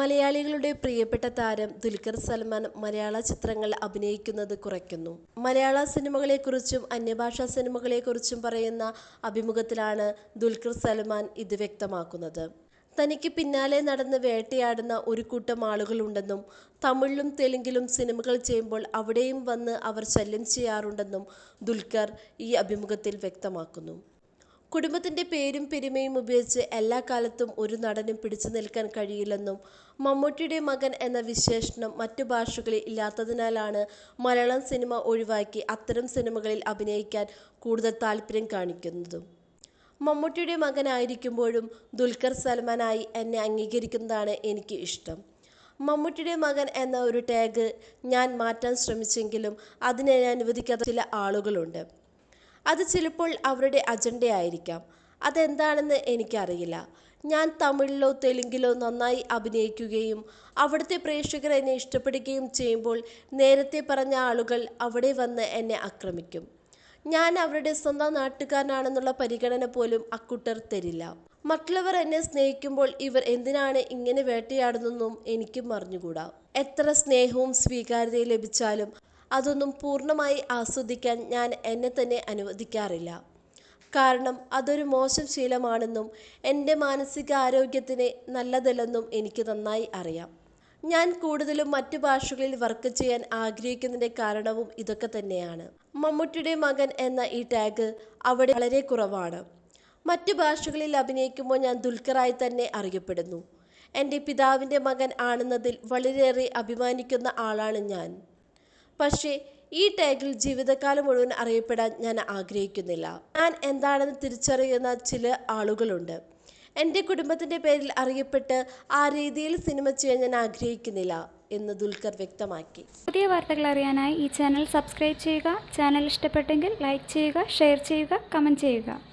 മലയാളികളുടെ പ്രിയപ്പെട്ട താരം ദുൽഖർ സൽമാൻ മലയാള ചിത്രങ്ങൾ അഭിനയിക്കുന്നത് കുറയ്ക്കുന്നു. മലയാള സിനിമകളെക്കുറിച്ചും അന്യഭാഷാ സിനിമകളെക്കുറിച്ചും പറയുന്ന അഭിമുഖത്തിലാണ് ദുൽഖർ സൽമാൻ ഇത് വ്യക്തമാക്കുന്നത്. തനിക്ക് പിന്നാലെ നടന്ന് വേട്ടയാടുന്ന ഒരു കൂട്ടം ആളുകളുണ്ടെന്നും തമിഴിലും തെലുങ്കിലും സിനിമകൾ ചെയ്യുമ്പോൾ അവിടെയും വന്ന് അവർ ശല്യം ചെയ്യാറുണ്ടെന്നും ദുൽഖർ ഈ അഭിമുഖത്തിൽ വ്യക്തമാക്കുന്നു. കുടുംബത്തിന്റെ പേരും പെരുമയും ഉപയോഗിച്ച് എല്ലാ കാലത്തും ഒരു നടനും പിടിച്ചു നിൽക്കാൻ കഴിയില്ലെന്നും മമ്മൂട്ടിയുടെ മകൻ എന്ന വിശേഷണം മറ്റു ഭാഷകളിൽ ഇല്ലാത്തതിനാലാണ് മലയാളം സിനിമ ഒഴിവാക്കി അത്തരം സിനിമകളിൽ അഭിനയിക്കാൻ കൂടുതൽ താല്പര്യം കാണിക്കുന്നതും. മമ്മൂട്ടിയുടെ മകനായിരിക്കുമ്പോഴും ദുൽഖർ സൽമാനായി എന്നെ അംഗീകരിക്കുന്നതാണ് എനിക്ക് ഇഷ്ടം. മമ്മൂട്ടിയുടെ മകൻ എന്ന ഒരു ടാഗ് ഞാൻ മാറ്റാൻ ശ്രമിച്ചെങ്കിലും അതിനെ അനുവദിക്കാത്ത ചില ആളുകളുണ്ട്. അത് ചിലപ്പോൾ അവരുടെ അജണ്ടയായിരിക്കാം അതെന്താണെന്ന് എനിക്കറിയില്ല. ഞാൻ തമിഴിലോ തെലുങ്കിലോ നന്നായി അഭിനയിക്കുകയും അവിടുത്തെ പ്രേക്ഷകർ എന്നെ ഇഷ്ടപ്പെടുകയും ചെയ്യുമ്പോൾ നേരത്തെ പറഞ്ഞ ആളുകൾ അവിടെ വന്ന് എന്നെ ആക്രമിക്കും. ഞാൻ അവരുടെ സ്വന്തം നാട്ടുകാരനാണെന്നുള്ള പരിഗണന പോലും അക്കൂട്ടർ തരില്ല. മറ്റുള്ളവർ എന്നെ സ്നേഹിക്കുമ്പോൾ ഇവർ എന്തിനാണ് ഇങ്ങനെ വേട്ടയാടുന്നതെന്നും എനിക്കും അറിഞ്ഞുകൂടാ. എത്ര സ്നേഹവും സ്വീകാര്യതയും ലഭിച്ചാലും അതൊന്നും പൂർണമായി ആസ്വദിക്കാൻ ഞാൻ എന്നെ തന്നെ അനുവദിക്കാറില്ല. കാരണം അതൊരു മോശം ശീലമാണെന്നും എന്റെ മാനസിക ആരോഗ്യത്തിന് നല്ലതല്ലെന്നും എനിക്ക് നന്നായി അറിയാം. ഞാൻ കൂടുതലും മറ്റു ഭാഷകളിൽ വർക്ക് ചെയ്യാൻ ആഗ്രഹിക്കുന്നതിന്റെ കാരണവും ഇതൊക്കെ തന്നെയാണ്. മമ്മൂട്ടിയുടെ മകൻ എന്ന ഈ ടാഗ് അവിടെ വളരെ കുറവാണ്. മറ്റു ഭാഷകളിൽ അഭിനയിക്കുമ്പോൾ ഞാൻ ദുൽഖറായി തന്നെ അറിയപ്പെടുന്നു. എന്റെ പിതാവിന്റെ മകൻ ആണെന്നതിൽ വളരെയേറെ അഭിമാനിക്കുന്ന ആളാണ് ഞാൻ. പക്ഷേ ഈ ടാഗിൽ ജീവിതകാലം മുഴുവൻ അറിയപ്പെടാൻ ഞാൻ ആഗ്രഹിക്കുന്നില്ല. ഞാൻ എന്താണെന്ന് തിരിച്ചറിയുന്ന ചില ആളുകളുണ്ട്. എന്റെ കുടുംബത്തിന്റെ പേരിൽ അറിയപ്പെട്ട് ആ രീതിയിൽ സിനിമ ചെയ്യാൻ ഞാൻ ആഗ്രഹിക്കുന്നില്ല എന്ന് ദുൽഖർ വ്യക്തമാക്കി. പുതിയ വാർത്തകൾ അറിയാനായി ഈ ചാനൽ സബ്സ്ക്രൈബ് ചെയ്യുക. ചാനൽ ഇഷ്ടപ്പെട്ടെങ്കിൽ ലൈക്ക് ചെയ്യുക ഷെയർ ചെയ്യുക കമന്റ് ചെയ്യുക.